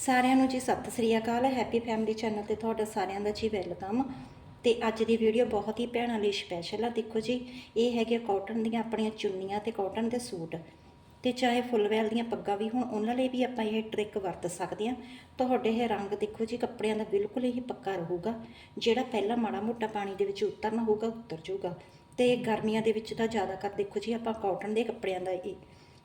ਸਾਰਿਆਂ ਨੂੰ ਜੀ ਸਤਿ ਸ੍ਰੀ ਅਕਾਲ ਹੈਪੀ ਫੈਮਿਲੀ ਚੈਨਲ ਤੇ ਤੁਹਾਡਾ ਸਾਰਿਆਂ ਦਾ ਜੀ ਵੈਲਕਮ ਤੇ ਅੱਜ ਦੀ ਵੀਡੀਓ ਬਹੁਤ ਹੀ ਭੈਣਾਂ ਲਈ ਸਪੈਸ਼ਲ ਆ। ਦੇਖੋ ਜੀ, ਇਹ ਹੈਗੇ ਕਾਟਨ ਦੀਆਂ ਆਪਣੀਆਂ ਚੁੰਨੀਆਂ ਤੇ ਕਾਟਨ ਦੇ ਸੂਟ। ਤੇ ਚਾਹੇ ਫੁੱਲ ਵੈਲ ਦੀਆਂ ਪੱਗਾਂ ਵੀ ਹੋਣ, ਉਹਨਾਂ ਲਈ ਵੀ ਆਪਾਂ ਇਹ ਟ੍ਰਿਕ ਵਰਤ ਸਕਦੇ ਹਾਂ ਤੁਹਾਡੇ ਇਹ ਰੰਗ ਦੇਖੋ ਜੀ, ਕੱਪੜਿਆਂ ਦਾ ਬਿਲਕੁਲ ਹੀ ਪੱਕਾ ਰਹੂਗਾ। ਜਿਹੜਾ ਪਹਿਲਾਂ ਮਾੜਾ ਮੋਟਾ ਪਾਣੀ ਦੇ ਵਿੱਚ ਉਤਰਨਾ ਹੋਊਗਾ, ਉਤਰ ਜਾਊਗਾ। ਤੇ ਗਰਮੀਆਂ ਦੇ ਵਿੱਚ ਤਾਂ ਜ਼ਿਆਦਾਤਰ ਦੇਖੋ ਜੀ, ਆਪਾਂ ਕਾਟਨ ਦੇ ਕੱਪੜਿਆਂ ਦਾ ਹੀ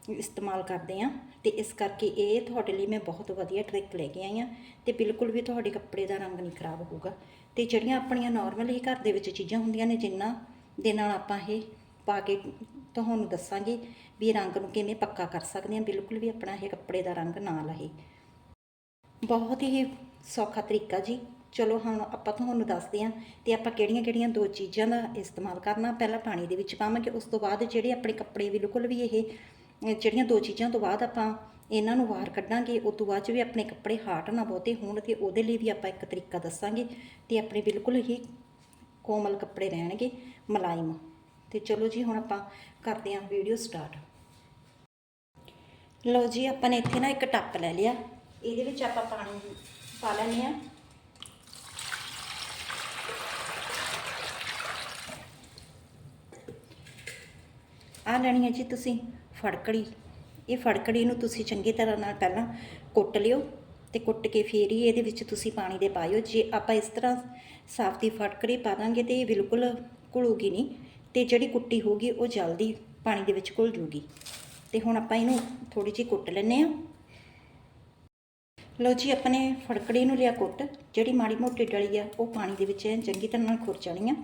ਇਸਤੇਮਾਲ ਕਰਦੇ ਆ ਤੇ ਇਸ ਕਰਕੇ ਇਹ ਤੁਹਾਡੇ ਲਈ ਮੈਂ ਬਹੁਤ ਵਧੀਆ ਟ੍ਰਿਕ ਲੈ ਕੇ ਆਈ ਆ ਤੇ ਬਿਲਕੁਲ ਵੀ ਤੁਹਾਡੇ ਕੱਪੜੇ ਦਾ ਰੰਗ ਨਹੀਂ ਖਰਾਬ ਹੋਊਗਾ। ਤੇ ਜਿਹੜੀਆਂ ਆਪਣੀਆਂ ਨਾਰਮਲ ਹੀ ਘਰ ਦੇ ਵਿੱਚ ਚੀਜ਼ਾਂ ਹੁੰਦੀਆਂ ਨੇ ਜਿੰਨਾ ਦੇ ਨਾਲ ਆਪਾਂ ਇਹ ਪਾ ਕੇ ਤੁਹਾਨੂੰ ਦੱਸਾਂਗੇ ਵੀ ਰੰਗ ਨੂੰ ਕਿਵੇਂ ਪੱਕਾ ਕਰ ਸਕਦੇ ਆ ਬਿਲਕੁਲ ਵੀ ਆਪਣਾ ਇਹ ਕੱਪੜੇ ਦਾ ਰੰਗ ਨਾ ਲਹੇ। ਬਹੁਤ ਹੀ ਸੌਖਾ ਤਰੀਕਾ ਜੀ। ਚਲੋ ਹੁਣ ਆਪਾਂ ਤੁਹਾਨੂੰ ਦੱਸਦੇ ਹਾਂ ਤੇ ਆਪਾਂ ਕਿਹੜੀਆਂ-ਕਿਹੜੀਆਂ ਦੋ ਚੀਜ਼ਾਂ ਦਾ ਇਸਤੇਮਾਲ ਕਰਨਾ, ਪਹਿਲਾਂ ਪਾਣੀ ਦੇ ਵਿੱਚ ਪਾਵਾਂਗੇ, ਉਸ ਤੋਂ ਬਾਅਦ ਜਿਹੜੇ ਆਪਣੇ ਕੱਪੜੇ ਬਿਲਕੁਲ ਵੀ ਇਹ ਜਿਹੜੀਆਂ ਦੋ ਚੀਜ਼ਾਂ ਤੋਂ ਬਾਅਦ ਆਪਾਂ ਇਹਨਾਂ ਨੂੰ ਬਾਹਰ ਕੱਢਾਂਗੇ, ਉਸ ਤੋਂ ਬਾਅਦ 'ਚ ਵੀ ਆਪਣੇ ਕੱਪੜੇ ਹਾਟ ਨਾ ਬਹੁਤੇ ਹੋਣ ਤੇ ਉਹਦੇ ਲਈ ਵੀ ਆਪਾਂ ਇੱਕ ਤਰੀਕਾ ਦੱਸਾਂਗੇ ਤੇ ਆਪਣੇ ਬਿਲਕੁਲ ਹੀ ਕੋਮਲ ਕੱਪੜੇ ਰਹਿਣਗੇ ਮਲਾਇਮ। ਤੇ ਚਲੋ ਜੀ, ਹੁਣ ਆਪਾਂ ਕਰਦੇ ਹਾਂ ਵੀਡੀਓ ਸਟਾਰਟ। ਲਓ ਜੀ, ਆਪਾਂ ਨੇ ਇੱਥੇ ਨਾ ਇੱਕ ਟੱਪ ਲੈ ਲਿਆ। ਇਹਦੇ ਵਿੱਚ ਆਪਾਂ ਪਾਣੀ ਪਾ ਲੈਂਦੇ ਆ ਆ ਲੈਣੀ ਹੈ ਜੀ ਤੁਸੀਂ। ਫੜਕੜੀ, ਇਹ ਫੜਕੜੀ ਨੂੰ ਤੁਸੀਂ ਚੰਗੀ ਤਰ੍ਹਾਂ ਨਾਲ ਪਹਿਲਾਂ ਕੁੱਟ ਲਿਓ ਤੇ ਕੁੱਟ ਕੇ ਫੇਰ ਹੀ ਇਹਦੇ ਵਿੱਚ ਤੁਸੀਂ ਪਾਣੀ ਦੇ ਪਾਇਓ। ਜੇ ਆਪਾਂ ਇਸ ਤਰ੍ਹਾਂ ਸਾਫ਼ ਦੀ ਫਟਕੜੀ ਪਾ ਦਾਂਗੇ ਤੇ ਇਹ ਬਿਲਕੁਲ ਘੁਲੂਗੀ ਨਹੀਂ ਤੇ ਜਿਹੜੀ ਕੁੱਟੀ ਹੋਊਗੀ ਉਹ ਜਲਦੀ ਪਾਣੀ ਦੇ ਵਿੱਚ ਘੁਲ ਜੂਗੀ। ਤੇ ਹੁਣ ਆਪਾਂ ਇਹਨੂੰ ਥੋੜੀ ਜਿਹੀ ਕੁੱਟ ਲੈਨੇ ਆ ਲਓ ਜੀ, ਆਪਣੇ ਫੜਕੜੀ ਨੂੰ ਲਿਆ ਕੁੱਟ। ਜਿਹੜੀ ਮਾੜੀ ਮੋਟੀ ਡਲੀ ਆ, ਉਹ ਪਾਣੀ ਦੇ ਵਿੱਚ ਚੰਗੀ ਤਰ੍ਹਾਂ ਨਾਲ ਖੁਰ ਜਾਣੀ ਆ।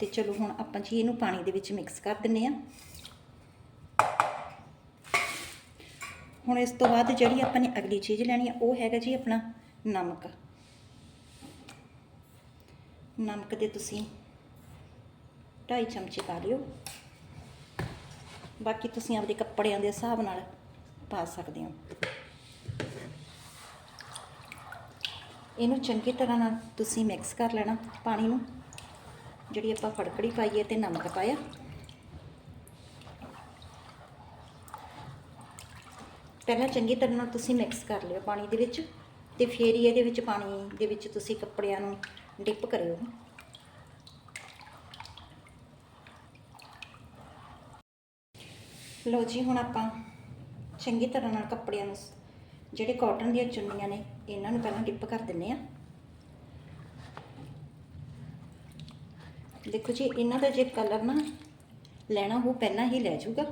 ਤੇ ਚਲੋ ਹੁਣ ਆਪਾਂ ਜੀ ਇਹਨੂੰ ਪਾਣੀ ਦੇ ਵਿੱਚ ਮਿਕਸ ਕਰ ਦਿੰਨੇ ਆ ਹੁਣ ਇਸ ਤੋਂ ਬਾਅਦ ਜਿਹੜੀ ਆਪਾਂ ਨੇ ਅਗਲੀ ਚੀਜ਼ ਲੈਣੀ ਆ, ਉਹ ਹੈਗਾ ਜੀ ਆਪਣਾ ਨਮਕ। ਨਮਕ ਦੇ ਤੁਸੀਂ 2.5 ਚਮਚੇ ਪਾ ਲਿਓ ਬਾਕੀ ਤੁਸੀਂ ਆਪਦੇ ਕੱਪੜਿਆਂ ਦੇ ਹਿਸਾਬ ਨਾਲ ਪਾ ਸਕਦੇ ਹੋ। ਇਹਨੂੰ ਚੰਗੀ ਤਰ੍ਹਾਂ ਨਾਲ ਤੁਸੀਂ ਮਿਕਸ ਕਰ ਲੈਣਾ ਪਾਣੀ ਨੂੰ। ਜਿਹੜੀ ਆਪਾਂ ਫੜਕੜੀ ਪਾਈ ਹੈ ਤੇ ਨਮਕ ਪਾਇਆ। ਪਹਿਲਾਂ ਚੰਗੀ ਤਰ੍ਹਾਂ ਨਾਲ ਤੁਸੀਂ ਮਿਕਸ ਕਰ ਲਿਓ ਪਾਣੀ ਦੇ ਵਿੱਚ ਤੇ ਫਿਰ ਹੀ ਇਹਦੇ ਵਿੱਚ ਪਾਣੀ ਦੇ ਵਿੱਚ ਤੁਸੀਂ ਕੱਪੜਿਆਂ ਨੂੰ ਡਿਪ ਕਰਿਓ। ਲਓ ਜੀ, ਹੁਣ ਆਪਾਂ ਚੰਗੀ ਤਰ੍ਹਾਂ ਨਾਲ ਕੱਪੜਿਆਂ ਨੂੰ ਜਿਹੜੇ ਕਾਟਨ ਦੀਆਂ ਚੁੰਨੀਆਂ ਨੇ, ਇਹਨਾਂ ਨੂੰ ਪਹਿਲਾਂ ਡਿਪ ਕਰ ਦਿੰਨੇ ਆ ਦੇਖੋ ਜੀ, ਇਹਨਾਂ ਦਾ ਜੇ ਕਲਰ ਨਾ ਲੈਣਾ ਉਹ ਪਹਿਲਾਂ ਹੀ ਲੈ ਜਾਊਗਾ।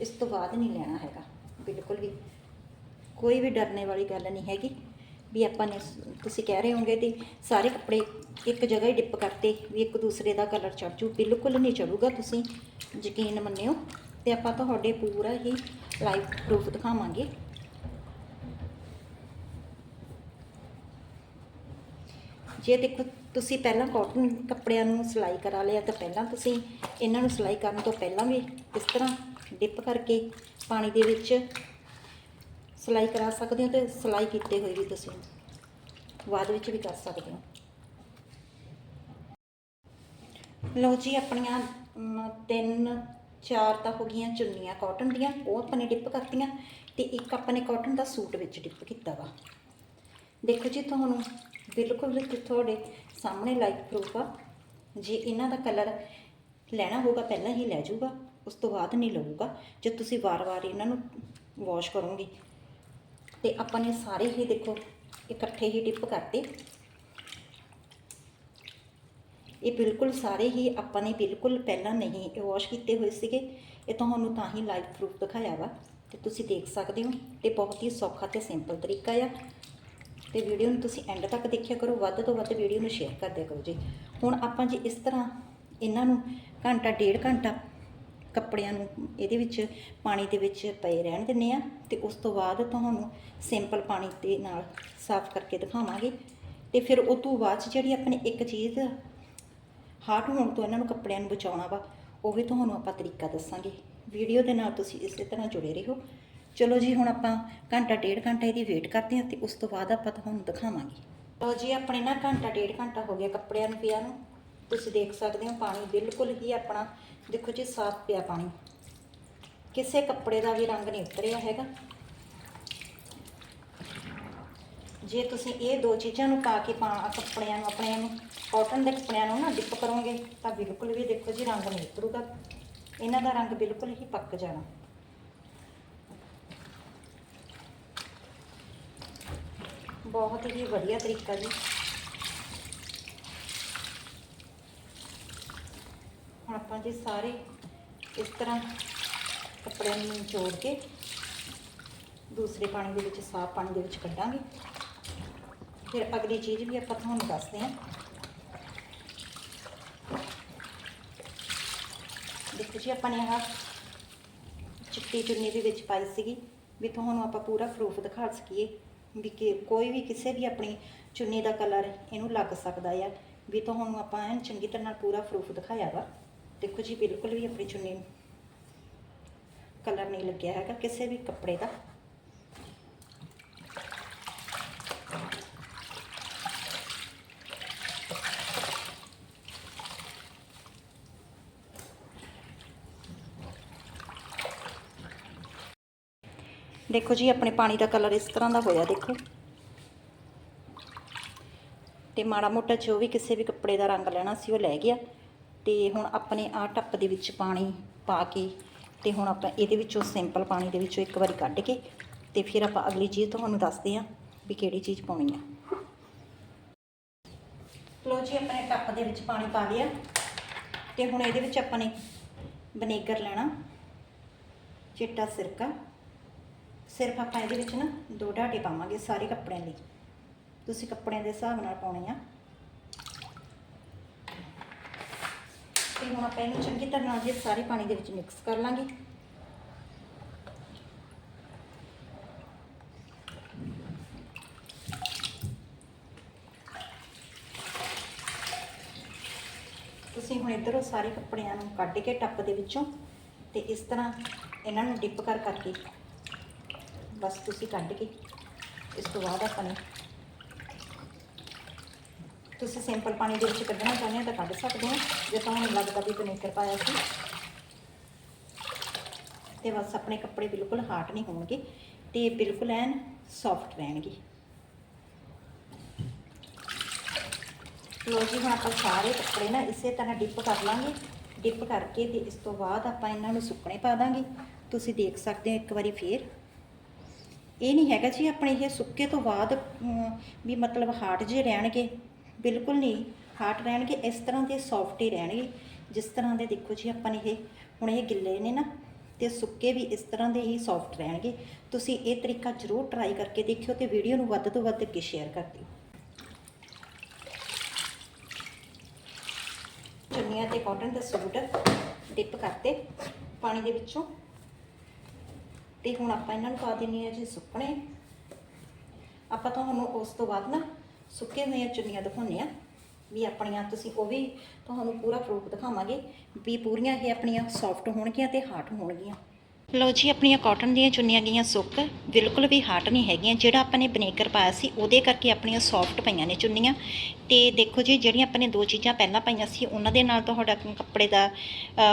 ਇਸ ਤੋਂ ਬਾਅਦ ਨਹੀਂ ਲੈਣਾ ਹੈਗਾ। ਬਿਲਕੁਲ ਵੀ ਕੋਈ ਵੀ ਡਰਨੇ ਵਾਲੀ ਗੱਲ ਨਹੀਂ ਹੈਗੀ ਵੀ ਆਪਾਂ ਨੇ ਤੁਸੀਂ ਕਹਿ ਰਹੇ ਹੋਗੇ ਤੇ ਸਾਰੇ ਕੱਪੜੇ ਇੱਕ ਜਗ੍ਹਾ ਹੀ ਡਿਪ ਕਰਤੇ ਵੀ ਇੱਕ ਦੂਸਰੇ ਦਾ ਕਲਰ ਚੜ ਜੂ। ਬਿਲਕੁਲ ਨਹੀਂ ਚੜੂਗਾ ਤੁਸੀਂ, ਯਕੀਨ ਮੰਨਿਓ। ਤੇ ਆਪਾਂ ਤੁਹਾਡੇ ਪੂਰਾ ਹੀ ਲਾਈਵ ਪ੍ਰੂਫ ਦਿਖਾਵਾਂਗੇ। ਜੇ ਦੇਖੋ ਤੁਸੀਂ ਪਹਿਲਾਂ ਕਾਟਨ ਕੱਪੜਿਆਂ ਨੂੰ ਸਿਲਾਈ ਕਰਾ ਲਿਆ ਤਾਂ ਪਹਿਲਾਂ ਤੁਸੀਂ ਇਹਨਾਂ ਨੂੰ ਸਿਲਾਈ ਕਰਨ ਤੋਂ ਪਹਿਲਾਂ ਵੀ ਇਸ ਤਰ੍ਹਾਂ ਡਿਪ ਕਰਕੇ ਪਾਣੀ ਦੇ ਵਿੱਚ ਸਿਲਾਈ ਕਰਾ ਸਕਦੇ ਹੋ ਤੇ ਸਿਲਾਈ ਕੀਤੇ ਹੋਏ ਵੀ ਤੁਸੀਂ ਬਾਅਦ ਵਿੱਚ ਵੀ ਕਰ ਸਕਦੇ ਹੋ। ਲਓ ਜੀ, ਆਪਣੀਆਂ ਤਿੰਨ, ਚਾਰ ਤਾਂ ਹੋ ਗਈਆਂ ਚੁੰਨੀਆਂ ਕਾਟਨ ਦੀਆਂ, ਉਹ ਆਪਾਂ ਨੇ ਡਿਪ ਕਰਤੀਆਂ ਤੇ ਇੱਕ ਆਪਾਂ ਨੇ ਕਾਟਨ ਦਾ ਸੂਟ ਵਿੱਚ ਡਿਪ ਕੀਤਾ ਵਾ। ਦੇਖੋ ਜੀ, ਤੁਹਾਨੂੰ ਬਿਲਕੁਲ ਵੀ ਤੁਹਾਡੇ ਸਾਹਮਣੇ ਲਾਈਵ ਪ੍ਰੂਫ ਆ। ਜੇ ਇਹਨਾਂ ਦਾ ਕਲਰ ਲੈਣਾ ਹੋਗਾ ਪਹਿਲਾਂ ਹੀ ਲੈ ਜਾਊਗਾ, ਉਸ ਤੋਂ ਬਾਅਦ ਨਹੀਂ ਲਊਗਾ, ਜੇ ਤੁਸੀਂ ਵਾਰ-ਵਾਰ ਇਹਨਾਂ ਨੂੰ ਵਾਸ਼ ਕਰੋਗੇ। ਤੇ ਆਪਾਂ ਨੇ ਸਾਰੇ ਹੀ ਦੇਖੋ, ਇਕੱਠੇ ਹੀ ਡਿਪ ਕਰਤੇ। ਇਹ ਬਿਲਕੁਲ ਸਾਰੇ ਹੀ ਆਪਾਂ ਨੇ ਬਿਲਕੁਲ ਪਹਿਲਾਂ ਨਹੀਂ ਵਾਸ਼ ਕੀਤੇ ਹੋਏ ਸੀਗੇ। ਇਹ ਤੁਹਾਨੂੰ ਤਾਂ ਹੀ ਲਾਈਵ ਪ੍ਰੂਫ ਦਿਖਾਇਆ ਵਾ। ਤੇ ਤੁਸੀਂ ਦੇਖ ਸਕਦੇ ਹੋ ਤੇ ਬਹੁਤ ਹੀ ਸੌਖਾ ਤੇ ਸਿੰਪਲ ਤਰੀਕਾ ਆ। ਤੇ ਵੀਡੀਓ ਨੂੰ ਤੁਸੀਂ ਐਂਡ ਤੱਕ ਦੇਖਿਆ ਕਰੋ, ਵੱਧ ਤੋਂ ਵੱਧ ਵੀਡੀਓ ਨੂੰ ਸ਼ੇਅਰ ਕਰ ਕਰੋ ਜੀ। ਹੁਣ ਆਪਾਂ ਜੇ ਇਸ ਤਰ੍ਹਾਂ ਇਹਨਾਂ ਨੂੰ ਘੰਟਾ, ਡੇਢ ਘੰਟਾ ਕੱਪੜਿਆਂ ਨੂੰ ਇਹਦੇ ਵਿੱਚ, ਪਾਣੀ ਦੇ ਵਿੱਚ ਪਏ ਰਹਿਣ ਦਿੰਨੇ ਆ ਤੇ ਉਸ ਤੋਂ ਬਾਅਦ ਤੁਹਾਨੂੰ ਸਿੰਪਲ ਪਾਣੀ ਦੇ ਨਾਲ ਸਾਫ਼ ਕਰਕੇ ਦਿਖਾਵਾਂਗੇ। ਤੇ ਫਿਰ ਉਹ ਤੋਂ ਬਾਅਦ 'ਚ ਜਿਹੜੀ ਆਪਣੀ ਇੱਕ ਚੀਜ਼ ਹਾਰਟ ਹੋਣ ਤੋਂ ਇਹਨਾਂ ਨੂੰ ਕੱਪੜਿਆਂ ਨੂੰ ਬਚਾਉਣਾ ਵਾ, ਉਹ ਵੀ ਤੁਹਾਨੂੰ ਆਪਾਂ ਤਰੀਕਾ ਦੱਸਾਂਗੇ। ਵੀਡੀਓ ਦੇ ਨਾਲ ਤੁਸੀਂ ਇਸੇ ਤਰ੍ਹਾਂ ਜੁੜੇ ਰਹੋ। ਚਲੋ ਜੀ, ਹੁਣ ਆਪਾਂ ਘੰਟਾ, ਡੇਢ ਘੰਟਾ ਇਹਦੀ ਵੇਟ ਕਰਦੇ ਹਾਂ ਤੇ ਉਸ ਤੋਂ ਬਾਅਦ ਆਪਾਂ ਤੁਹਾਨੂੰ ਦਿਖਾਵਾਂਗੇ। ਲਓ ਜੀ, ਆਪਣੇ ਨਾ ਘੰਟਾ, ਡੇਢ ਘੰਟਾ ਹੋ ਗਿਆ ਕੱਪੜਿਆਂ ਨੂੰ ਪਿਆ ਨੂੰ। ਤੁਸੀਂ ਦੇਖ ਸਕਦੇ ਹੋ ਪਾਣੀ, ਬਿਲਕੁਲ ਹੀ ਆਪਣਾ ਦੇਖੋ ਜੀ ਸਾਫ਼ ਪਿਆ ਪਾਣੀ। ਕਿਸੇ ਕੱਪੜੇ ਦਾ ਵੀ ਰੰਗ ਨਹੀਂ ਉਤਰਿਆ ਹੈਗਾ। ਜੇ ਤੁਸੀਂ ਇਹ ਦੋ ਚੀਜ਼ਾਂ ਨੂੰ ਪਾ ਕੇ ਪਾ ਕੱਪੜਿਆਂ ਨੂੰ, ਆਪਣੇ ਨੂੰ ਕਾਟਨ ਦੇ ਕੱਪੜਿਆਂ ਨੂੰ ਨਾ ਡਿਪ ਕਰੋਗੇ, ਤਾਂ ਬਿਲਕੁਲ ਵੀ ਦੇਖੋ ਜੀ ਰੰਗ ਨਹੀਂ ਉਤਰੂਗਾ। ਇਹਨਾਂ ਦਾ ਰੰਗ ਬਿਲਕੁਲ ਹੀ ਪੱਕ ਜਾਣਾ। ਬਹੁਤ ਹੀ ਵਧੀਆ ਤਰੀਕਾ ਜੀ। ਹੁਣ ਆਪਾਂ ਜੀ ਸਾਰੇ ਇਸ ਤਰ੍ਹਾਂ ਕੱਪੜਿਆਂ ਨੂੰ ਨਿਚੋੜ ਕੇ ਦੂਸਰੇ ਪਾਣੀ ਦੇ ਵਿੱਚ, ਸਾਫ਼ ਪਾਣੀ ਦੇ ਵਿੱਚ ਕੱਢਾਂਗੇ। ਫਿਰ ਅਗਲੀ ਚੀਜ਼ ਵੀ ਆਪਾਂ ਤੁਹਾਨੂੰ ਦੱਸਦੇ ਹਾਂ। ਦੇਖੋ ਜੀ, ਆਪਾਂ ਨੇ ਆਹ ਚਿੱਟੀ ਚੁੰਨੀ ਦੇ ਵਿੱਚ ਪਾਈ ਸੀਗੀ ਵੀ ਤੁਹਾਨੂੰ ਆਪਾਂ ਪੂਰਾ ਪ੍ਰੂਫ ਦਿਖਾ ਸਕੀਏ ਵੀ ਕਿ ਕੋਈ ਵੀ ਕਿਸੇ ਵੀ ਆਪਣੀ ਚੁੰਨੀ ਦਾ ਕਲਰ ਇਹਨੂੰ ਲੱਗ ਸਕਦਾ ਆ, ਵੀ ਤੁਹਾਨੂੰ ਆਪਾਂ ਐਨ ਚੰਗੀ ਤਰ੍ਹਾਂ ਨਾਲ ਪੂਰਾ ਪ੍ਰੂਫ ਦਿਖਾਇਆ ਵਾ। ਦੇਖੋ ਜੀ, ਬਿਲਕੁਲ ਵੀ ਆਪਣੀ ਚੁੰਨੀ ਨੂੰ ਕਲਰ ਨਹੀਂ ਲੱਗਿਆ ਹੈਗਾ ਕਿਸੇ ਵੀ ਕੱਪੜੇ ਦਾ। ਦੇਖੋ ਜੀ, ਆਪਣੇ ਪਾਣੀ ਦਾ ਕਲਰ ਇਸ ਤਰ੍ਹਾਂ ਦਾ ਹੋਇਆ, ਦੇਖੋ। ਤੇ ਮਾੜਾ ਮੋਟਾ ਜੋ ਵੀ ਕਿਸੇ ਵੀ ਕੱਪੜੇ ਦਾ ਰੰਗ ਲੈਣਾ ਸੀ, ਉਹ ਲੈ ਗਿਆ। ਤੇ ਹੁਣ ਆਪਣੇ ਆ ਟੱਪ ਦੇ ਵਿੱਚ ਪਾਣੀ ਪਾ ਕੇ ਤੇ ਹੁਣ ਆਪਾਂ ਇਹਦੇ ਵਿੱਚੋਂ ਸਿੰਪਲ ਪਾਣੀ ਦੇ ਵਿੱਚੋਂ ਇੱਕ ਵਾਰੀ ਕੱਢ ਕੇ ਤੇ ਫਿਰ ਆਪਾਂ ਅਗਲੀ ਚੀਜ਼ ਤੁਹਾਨੂੰ ਦੱਸਦੇ ਹਾਂ ਵੀ ਕਿਹੜੀ ਚੀਜ਼ ਪਾਉਣੀ ਆ। ਲੋ ਜੀ, ਆਪਣੇ ਟੱਪ ਦੇ ਵਿੱਚ ਪਾਣੀ ਪਾ ਲਿਆ ਤੇ ਹੁਣ ਇਹਦੇ ਵਿੱਚ ਆਪਾਂ ਨੇ ਵਿਨੇਗਰ ਲੈਣਾ, ਚਿੱਟਾ ਸਿਰਕਾ। ਸਿਰਫ ਆਪਾਂ ਇਹਦੇ ਵਿੱਚ ਨਾ ਦੋ ਢਾਟੇ ਪਾਵਾਂਗੇ ਸਾਰੇ ਕੱਪੜਿਆਂ ਲਈ। ਤੁਸੀਂ ਕੱਪੜਿਆਂ ਦੇ ਹਿਸਾਬ ਨਾਲ ਪਾਉਣੇ ਆ। ਤੇ ਹੁਣ ਆਪਾਂ ਇਹਨੂੰ ਚੰਗੀ ਤਰ੍ਹਾਂ ਨਾਲ ਜੇ ਸਾਰੇ ਪਾਣੀ ਦੇ ਵਿੱਚ ਮਿਕਸ ਕਰ ਲਾਂਗੇ। ਤੁਸੀਂ ਹੁਣ ਇੱਧਰੋਂ ਸਾਰੇ ਕੱਪੜਿਆਂ ਨੂੰ ਕੱਢ ਕੇ ਟੱਪ ਦੇ ਵਿੱਚੋਂ ਤੇ ਇਸ ਤਰ੍ਹਾਂ ਇਹਨਾਂ ਨੂੰ ਡਿਪ ਕਰ ਕਰਕੇ ਬਸ ਤੁਸੀਂ ਕੱਢ ਕੇ ਇਸ ਤੋਂ ਬਾਅਦ ਆਪਾਂ ਨੇ ਤੁਸੀਂ ਸਿੰਪਲ ਪਾਣੀ ਦੇ ਵਿੱਚ ਕੱਢਣਾ ਚਾਹੁੰਦੇ ਹੋ ਤਾਂ ਕੱਢ ਸਕਦੇ ਹੋ। ਜੇ ਤੁਹਾਨੂੰ ਲੱਗਦਾ ਵੀ ਵਿਨੇਗਰ ਪਾਇਆ ਸੀ। ਤੇ ਬਸ ਆਪਣੇ ਕੱਪੜੇ ਬਿਲਕੁਲ ਹਾਰਡ ਨਹੀਂ ਹੋਣਗੇ ਤੇ ਬਿਲਕੁਲ ਐਨ ਸੌਫਟ ਰਹਿਣਗੇ। ਲੋ ਜੀ, ਹੁਣ ਆਪਾਂ ਸਾਰੇ ਕੱਪੜੇ ਨਾ ਇਸੇ ਤਰ੍ਹਾਂ ਡਿਪ ਕਰ ਲਾਂਗੇ। ਡਿਪ ਕਰਕੇ ਤੇ ਇਸ ਤੋਂ ਬਾਅਦ ਆਪਾਂ ਇਹਨਾਂ ਨੂੰ ਸੁੱਕਣੇ ਪਾ ਦਾਂਗੇ। ਤੁਸੀਂ ਦੇਖ ਸਕਦੇ ਹੋ ਇੱਕ ਵਾਰੀ ਫੇਰ। ਇਹ ਨਹੀਂ ਹੈਗਾ ਜੀ, ਆਪਣੇ ਇਹ ਸੁੱਕੇ ਤੋਂ ਬਾਅਦ ਵੀ ਮਤਲਬ ਹਾਰਡ ਜੇ ਰਹਿਣਗੇ। ਬਿਲਕੁਲ ਨਹੀਂ। ਹਾਰਟ ਰਹਿਣਗੇ, ਇਸ ਤਰ੍ਹਾਂ ਦੇ ਸੌਫਟ ਹੀ ਰਹਿਣਗੇ। ਜਿਸ ਤਰ੍ਹਾਂ ਦੇ ਦੇਖੋ ਜੀ ਆਪਾਂ ਨੇ ਇਹ, ਹੁਣ ਇਹ ਗਿੱਲੇ ਨੇ ਨਾ, ਤੇ ਸੁੱਕੇ ਵੀ ਇਸ ਤਰ੍ਹਾਂ ਦੇ ਹੀ ਸੌਫਟ ਰਹਿਣਗੇ। ਤੁਸੀਂ ਇਹ ਤਰੀਕਾ ਜ਼ਰੂਰ ਟਰਾਈ ਕਰਕੇ ਦੇਖਿਓ ਤੇ ਵੀਡੀਓ ਨੂੰ ਵੱਧ ਤੋਂ ਵੱਧ ਅੱਗੇ ਸ਼ੇਅਰ ਕਰ ਦਿਓ। ਚੁੰਨੀਆਂ ਤੇ ਕਾਟਨ ਦੇ ਸੂਟ ਡਿਪ ਕਰਤੇ ਪਾਣੀ ਦੇ ਵਿੱਚੋਂ। ਤੇ ਹੁਣ ਆਪਾਂ ਇਹਨਾਂ ਨੂੰ ਪਾ ਦਿੰਨੀ ਆ ਜੀ ਸੁੱਕਣੇ। ਆਪਾਂ ਤੁਹਾਨੂੰ ਉਸ ਤੋਂ ਬਾਅਦ ਨਾ ਸੁੱਕੇ ਹੋਈਆਂ ਚੁੰਨੀਆਂ ਦਿਖਾਉਂਦੇ ਆ ਵੀ ਆਪਣੀਆਂ ਤੁਸੀਂ ਉਹ ਵੀ ਤੁਹਾਨੂੰ ਪੂਰਾ ਪ੍ਰੂਫ ਦਿਖਾਵਾਂਗੇ ਵੀ ਪੂਰੀਆਂ ਇਹ ਆਪਣੀਆਂ ਸੌਫਟ ਹੋਣਗੀਆਂ ਤੇ ਹਾਰਡ ਹੋਣਗੀਆਂ। ਲਓ ਜੀ, ਆਪਣੀਆਂ ਕਾਟਨ ਦੀਆਂ ਚੁੰਨੀਆਂ ਗਈਆਂ ਸੁੱਕ, ਬਿਲਕੁਲ ਵੀ ਹਾਰਡ ਨਹੀਂ ਹੈਗੀਆਂ। ਜਿਹੜਾ ਆਪਾਂ ਨੇ ਵਿਨੇਗਰ ਪਾਇਆ ਸੀ, ਉਹਦੇ ਕਰਕੇ ਆਪਣੀਆਂ ਸੌਫਟ ਪਈਆਂ ਨੇ ਚੁੰਨੀਆਂ। ਤੇ ਦੇਖੋ ਜੀ, ਜਿਹੜੀਆਂ ਆਪਾਂ ਨੇ ਦੋ ਚੀਜ਼ਾਂ ਪਹਿਲਾਂ ਪਾਈਆਂ ਸੀ, ਉਹਨਾਂ ਦੇ ਨਾਲ ਤੁਹਾਡਾ ਕੱਪੜੇ ਦਾ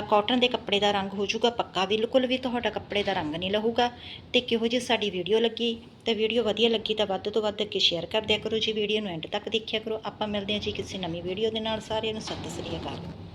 ਕਾਟਨ ਦੇ ਕੱਪੜੇ ਦਾ ਰੰਗ ਹੋ ਜਾਊਗਾ ਪੱਕਾ। ਬਿਲਕੁਲ ਵੀ ਤੁਹਾਡਾ ਕੱਪੜੇ ਦਾ ਰੰਗ ਨਹੀਂ ਲਹੂਗਾ। ਤੇ ਕਿਹੋ ਜੀ ਸਾਡੀ ਵੀਡੀਓ ਲੱਗੀ? ਤੇ ਵੀਡੀਓ ਵਧੀਆ ਲੱਗੀ ਤਾਂ ਵੱਧ ਤੋਂ ਵੱਧ ਅੱਗੇ ਸ਼ੇਅਰ ਕਰ ਦਿਆ ਕਰੋ ਜੀ। ਵੀਡੀਓ ਨੂੰ ਐਂਡ ਤੱਕ ਦੇਖਿਆ ਕਰੋ। ਆਪਾਂ ਮਿਲਦੇ ਹਾਂ ਜੀ ਕਿਸੇ ਨਵੀਂ ਵੀਡੀਓ ਦੇ ਨਾਲ। ਸਾਰਿਆਂ ਨੂੰ ਸਤਿ ਸ੍ਰੀ ਅਕਾਲ।